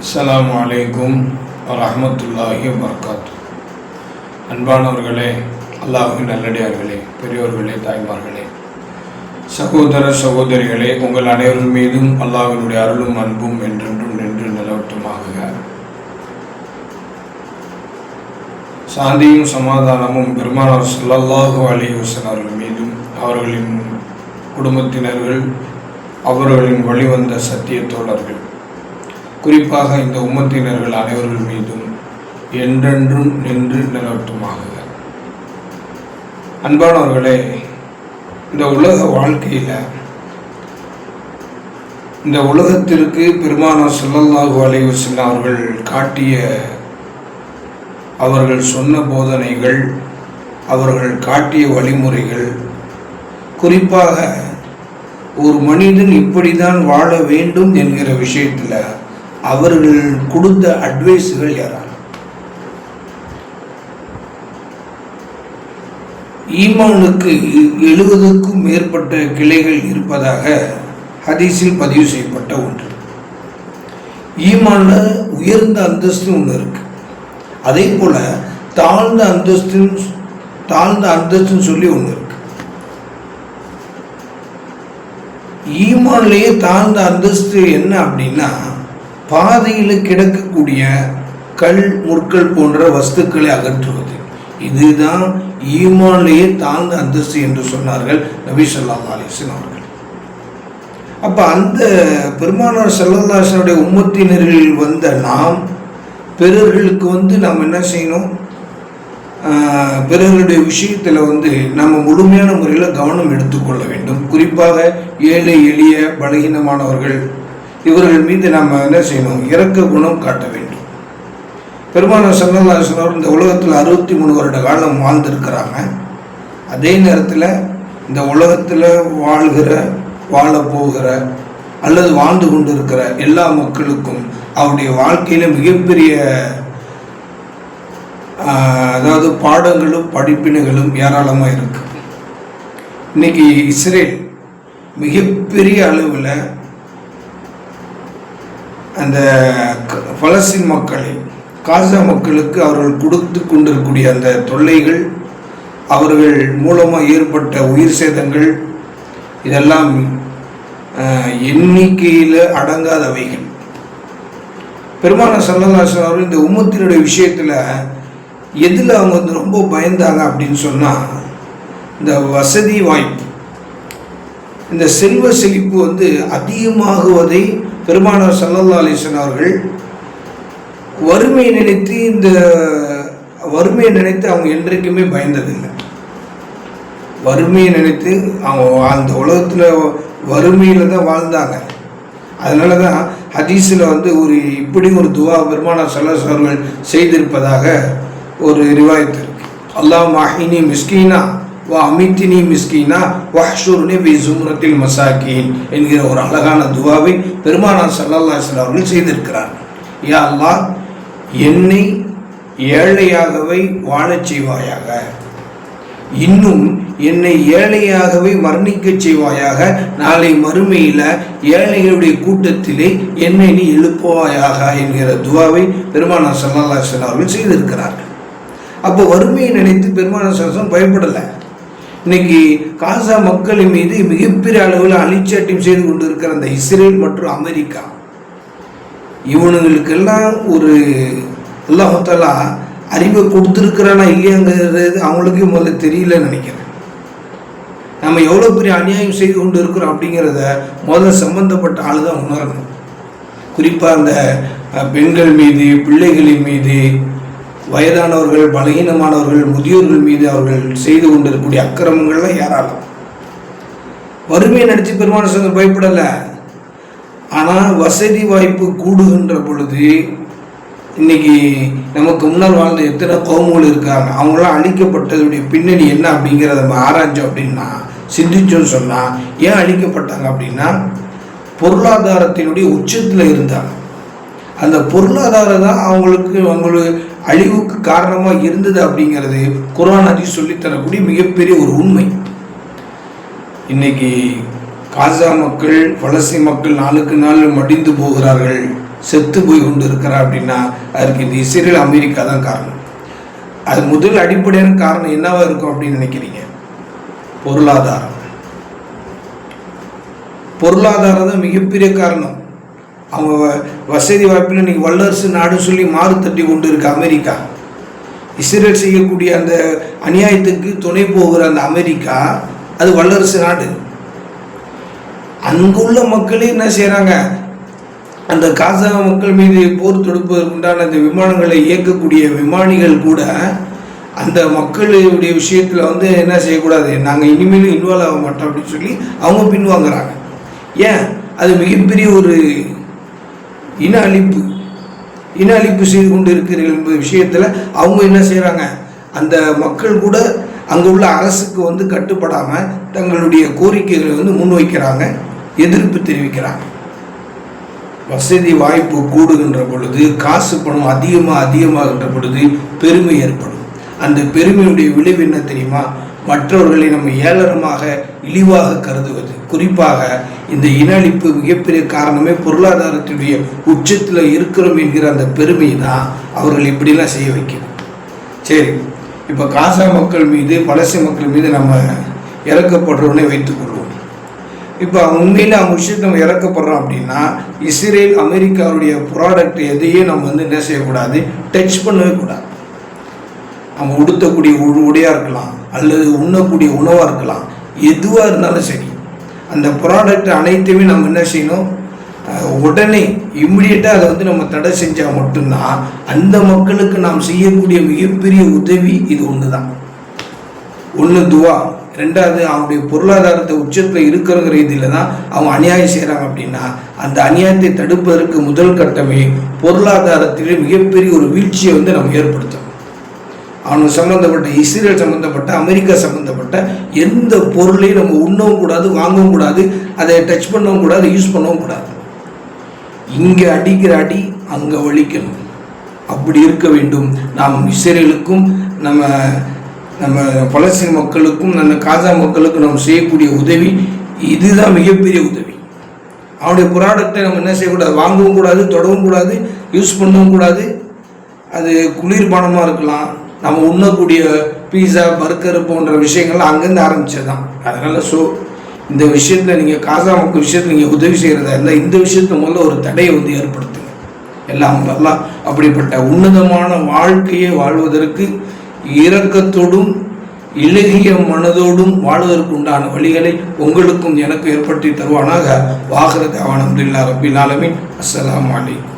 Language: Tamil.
அஸ்லாம் வலைக்கும் வரமத்துல்லாஹி வபரகாத்து. அன்பானவர்களே அல்லாஹு நல்லடியார்களே பெரியோர்களே தாய்மார்களே சகோதர சகோதரிகளே உங்கள் அனைவரும் மீதும் அல்லாஹினுடைய அருளும் அன்பும் என்றென்றும் நின்று நிலவட்டுமாகுக சாந்தியும் சமாதானமும் பெருமானார் ஸல்லல்லாஹு அலைஹி வஸல்லம் அவர்கள் மீதும் அவர்களின் குடும்பத்தினர்கள் அவர்களின் வழிவந்த சத்திய தோழர்கள் குறிப்பாக இந்த உம்மத்தினர்கள் அனைவர்கள் மீதும் என்றென்றும் நின்று நிலவட்டுமாக அன்பானவர்களே இந்த உலக வாழ்க்கையில் இந்த உலகத்திற்கு பெருமானார் ஸல்லல்லாஹு அலைஹி அவர்கள் காட்டிய அவர்கள் சொன்ன போதனைகள் அவர்கள் காட்டிய வழிமுறைகள் குறிப்பாக ஒரு மனிதன் இப்படிதான் வாழ வேண்டும் என்கிற விஷயத்தில் அவர்கள் கொடுத்த அட்வைஸுகள் யாரா? ஈமானுக்கு எழுபதுக்கும் மேற்பட்ட கிளைகள் இருப்பதாக ஹதீஸில் பதிவு செய்யப்பட்ட ஒன்று. ஈமானில் உயர்ந்த அந்தஸ்து ஒன்று இருக்கு. அதே போல தாழ்ந்த அந்தஸ்து தாழ்ந்த அந்தஸ்துன்னு சொல்லி ஒன்று இருக்கு. ஈமான்லேயே தாழ்ந்த அந்தஸ்து என்ன அப்படின்னா பாதையில் கிடக்கக்கூடிய கல் முற்கள் போன்ற வஸ்துக்களை அகற்றுவது. இதுதான் ஈமான்லேயே தாழ்ந்த அந்தஸ்து என்று சொன்னார்கள் நபி சொல்லாம் அலைஹி அவர்கள். அப்போ அந்த பெருமானார் செல்லல்லாசனுடைய உம்மத்தினர்களில் வந்த நாம் பிறர்களுக்கு வந்து நாம் என்ன செய்யணும்? பிறர்களுடைய விஷயத்தில் வந்து நம்ம முழுமையான முறையில் கவனம் எடுத்துக்கொள்ள வேண்டும். குறிப்பாக ஏழை எளிய பலகீனமானவர்கள் இவர்கள் மீது நாம் என்ன செய்யணும்? இரக்க குணம் காட்ட வேண்டும். பெருமான சல்லல்லாஹு அவர் இந்த உலகத்தில் அறுபத்தி மூணு வருட காலம் வாழ்ந்திருக்கிறாங்க. அதே நேரத்தில் இந்த உலகத்தில் வாழ்கிற வாழப்போகிற அல்லது வாழ்ந்து கொண்டிருக்கிற எல்லா மக்களுக்கும் அவருடைய வாழ்க்கையில் மிகப்பெரிய அதாவது பாடங்களும் படிப்பினைகளும் ஏராளமாக இருக்கு. இன்னைக்கு இஸ்ரேல் மிகப்பெரிய அளவில் அந்த பலஸ்தீன் மக்களை காசா மக்களுக்கு அவர்கள் கொடுத்து கொண்டிருக்கக்கூடிய அந்த தொல்லைகள் அவர்கள் மூலமாக ஏற்பட்ட உயிர் சேதங்கள் இதெல்லாம் எண்ணிக்கையில் அடங்காதவைகள். பெருமான சல்லல்லாசன் அவர்கள் இந்த உம்மத்தினுடைய விஷயத்தில் எதில் அவங்க வந்து ரொம்ப பயந்தாங்க அப்படின்னு சொன்னால் இந்த வசதி வாய்ப்பு. இந்த செல்வ செழிப்பு வந்து அதிகமாகுவதை பெருமானார் சல்லல்லா அலிசன் அவர்கள் வறுமையை நினைத்து இந்த வறுமையை நினைத்து அவங்க என்றைக்குமே பயந்ததில்லை. வறுமையை நினைத்து அவங்க அந்த உலகத்தில் வறுமையில் தான் வாழ்ந்தாங்க. அதனால தான் ஹதீஸில் வந்து ஒரு இப்படி ஒரு துவா பெருமானார் சல்லல்லாஹு அவர்கள் செய்திருப்பதாக ஒரு ரிவாயத்து இருக்கு. அல்லாஹ் மாஹினி மிஸ்கீனா. வா அமித்தினி மிஸ்கினா வஹ்ஷூர்னி பி ஜும்ரத்தில் மசாக்கீன் என்கிற ஒரு அழகான துவாவை பெருமானார் சல்லல்லாஹு அலைஹி அவர்கள் செய்திருக்கிறார். யா அல்லா என்னை ஏழையாகவே வாழச் செய்வாயாக. இன்னும் என்னை ஏழையாகவே மரணிக்கச் செய்வாயாக. நாளை மறுமையில் ஏழைகளுடைய கூட்டத்திலே என்னை நீ எழுப்புவாயாக என்கிற துவாவை பெருமானார் சல்லல்லாஹு அலைஹி அவர்கள் செய்திருக்கிறார்கள். அப்போ வறுமையை நினைத்து பெருமானார் சல்லல்லாஹு பயப்படலை. இன்னைக்கு காசா மக்களின் மீது மிகப்பெரிய அளவில் அழிச்சாட்டியம் செய்து கொண்டிருக்கிற அந்த இஸ்ரேல் மற்றும் அமெரிக்கா இவனுங்களுக்கெல்லாம் ஒரு அல்லாஹாலா அறிவை கொடுத்துருக்கிறானா இல்லையாங்கிறது அவங்களுக்கே முதல்ல தெரியலன்னு நினைக்கிறேன். நம்ம எவ்வளோ பெரிய அநியாயம் செய்து கொண்டு இருக்கிறோம் அப்படிங்கிறத முதல்ல சம்பந்தப்பட்ட ஆள் தான் உணரணும். குறிப்பாக அந்த பெண்கள் மீது பிள்ளைகளின் மீது வயதானவர்கள் பலகீனமானவர்கள் முதியோர்கள் மீது அவர்கள் செய்து கொண்டிருக்கக்கூடிய அக்கிரமங்கள்லாம் ஏராளம். வறுமையை நடித்து பெருமான சங்கம் பயப்படலை. ஆனால் வசதி வாய்ப்பு கூடுகின்ற பொழுது இன்னைக்கு நமக்கு முன்னால் வாழ்ந்த எத்தனை கோமுகள் இருக்காங்க அவங்களாம் அழிக்கப்பட்டதுடைய பின்னணி என்ன அப்படிங்கிறத நம்ம ஆராய்ஞ்சோம் அப்படின்னா சிந்திச்சோன்னு சொன்னால் ஏன் அழிக்கப்பட்டாங்க அப்படின்னா பொருளாதாரத்தினுடைய உச்சத்தில் இருந்தாங்க. அந்த பொருளாதாரம் தான் அவங்களுக்கு அவங்களுக்கு அழிவுக்கு காரணமாக இருந்தது அப்படிங்கிறது குரான் அதி சொல்லித்தரக்கூடிய மிகப்பெரிய ஒரு உண்மை. இன்னைக்கு காசா மக்கள் பலஸ்தீன் மக்கள் நாளுக்கு நாள் மடிந்து போகிறார்கள் செத்து போய் கொண்டு இருக்கிறா அப்படின்னா அதுக்கு இந்த இஸ்ரேல் அமெரிக்கா தான் காரணம். அது முதல் அடிப்படையான காரணம் என்னவா இருக்கும் அப்படின்னு நினைக்கிறீங்க? பொருளாதாரம். பொருளாதாரம் தான் மிகப்பெரிய காரணம். அவங்க வ- வசதி வாய்ப்பில் இன்னைக்கு வல்லரசு நாடு சொல்லி மாறு தட்டி கொண்டு இருக்க அமெரிக்கா. இஸ்ரேல் செய்யக்கூடிய அந்த அநியாயத்துக்கு துணை போகிற அந்த அமெரிக்கா அது வல்லரசு நாடு. அங்குள்ள மக்களே என்ன செய்கிறாங்க அந்த காசா மக்கள் மீது போர் தொடுப்பதற்குண்டான அந்த விமானங்களை இயக்கக்கூடிய விமானிகள் கூட அந்த மக்களுடைய விஷயத்தில் வந்து என்ன செய்யக்கூடாது? நாங்கள் இனிமேலும் இன்வால்வ் ஆக மாட்டோம் அப்படின்னு சொல்லி அவங்க பின்வாங்குறாங்க. ஏன்? அது மிகப்பெரிய ஒரு இன அழிப்பு இன அழிப்பு செய்து கொண்டு இருக்கிறீர்கள் என்பது விஷயத்தில் அவங்க என்ன செய்கிறாங்க அந்த மக்கள் கூட அங்கே உள்ள அரசுக்கு வந்து கட்டுப்படாமல் தங்களுடைய கோரிக்கைகளை வந்து முன்வைக்கிறாங்க எதிர்ப்பு தெரிவிக்கிறாங்க. வசதி வாய்ப்பு கூடுகின்ற பொழுது காசு பணம் அதிகமாக அதிகமாகின்ற பொழுது பெருமை ஏற்படும். அந்த பெருமையுடைய விளைவு என்ன தெரியுமா? மற்றவர்களை நம்ம ஏளனமாக இழிவாக கருதுவது. குறிப்பாக இந்த இன அழிப்பு மிகப்பெரிய காரணமே பொருளாதாரத்துடைய உச்சத்தில் இருக்கிறோம் என்கிற அந்த பெருமை தான் அவர்கள் இப்படிலாம் செய்ய வைக்கும் சரி இப்போ காசா மக்கள் மீது பலஸ்தீன மக்கள் மீது நம்ம இறக்கப்படுறோன்னே வைத்துக்கொள்வோம். இப்போ உண்மையில் அவங்க விஷயத்தை நம்ம இறக்கப்படுறோம் அப்படின்னா இஸ்ரேல் அமெரிக்காவுடைய ப்ராடக்ட் எதையும் நம்ம வந்து என்ன செய்யக்கூடாது? டச் பண்ணவே கூடாது. நம்ம உடுத்தக்கூடிய உ- இருக்கலாம் அல்லது உண்ணக்கூடிய உணவாக இருக்கலாம் எதுவாக இருந்தாலும் சரி அந்த ப்ராடக்ட் அனைத்தையுமே நம்ம என்ன செய்யணும்? உடனே இம்மிடியட்டாக அதை வந்து நம்ம தடை செஞ்சால் மட்டும்தான் அந்த மக்களுக்கு நாம் செய்யக்கூடிய மிகப்பெரிய உதவி இது ஒன்று தான் ஒன்று துவா ரெண்டாவது அவனுடைய பொருளாதாரத்தை உச்சத்தில் இருக்கிறங்கிற இதில் தான் அவங்க அநியாயம் செய்கிறாங்க அப்படின்னா அந்த அநியாயத்தை தடுப்பதற்கு முதல் கட்டமே பொருளாதாரத்திலே மிகப்பெரிய ஒரு வீழ்ச்சியை வந்து நம்ம ஏற்படுத்தணும். அவனுக்கு சம்மந்தப்பட்ட இஸ்ரேல் சம்மந்தப்பட்ட அமெரிக்கா சம்மந்தப்பட்ட எந்த பொருளையும் நம்ம உண்ணவும் கூடாது வாங்கவும் கூடாது அதை டச் பண்ணவும் கூடாது யூஸ் பண்ணவும் கூடாது. இங்கே அடிக்கிற அடி அங்கே வலிக்கணும். அப்படி இருக்க வேண்டும். நாம் இஸ்ரேலுக்கும் நம்ம நம்ம பலஸ்தீன் மக்களுக்கும் நம்ம காசா மக்களுக்கும் நாம் செய்யக்கூடிய உதவி இதுதான் மிகப்பெரிய உதவி. அவனுடைய ப்ராடக்டை நம்ம என்ன செய்யக்கூடாது? வாங்கவும் கூடாது தொடவும் கூடாது யூஸ் பண்ணவும் கூடாது. அது குளிர்பானமாக இருக்கலாம். நம்ம உண்ணக்கூடிய பீஸா பர்கர் போன்ற விஷயங்கள்லாம் அங்கேருந்து ஆரம்பிச்சது தான் அதனால் ஸோ இந்த விஷயத்தில் நீங்கள் காசா நமக்கு விஷயத்தில் நீங்கள் உதவி செய்கிறதா இருந்தால் இந்த விஷயத்துல முதல்ல ஒரு தடையை வந்து ஏற்படுத்துங்க. எல்லாம் நல்லா அப்படிப்பட்ட உன்னதமான வாழ்க்கையை வாழ்வதற்கு இரக்கத்தோடும் இலகிய மனதோடும் வாழ்வதற்கு உண்டான வழிகளை உங்களுக்கும் எனக்கு ஏற்படுத்தி தருவானாக. வாகரத் அவனம்துல்லா ரபில் ஆலமின். அஸ்லாம் வலைக்கும்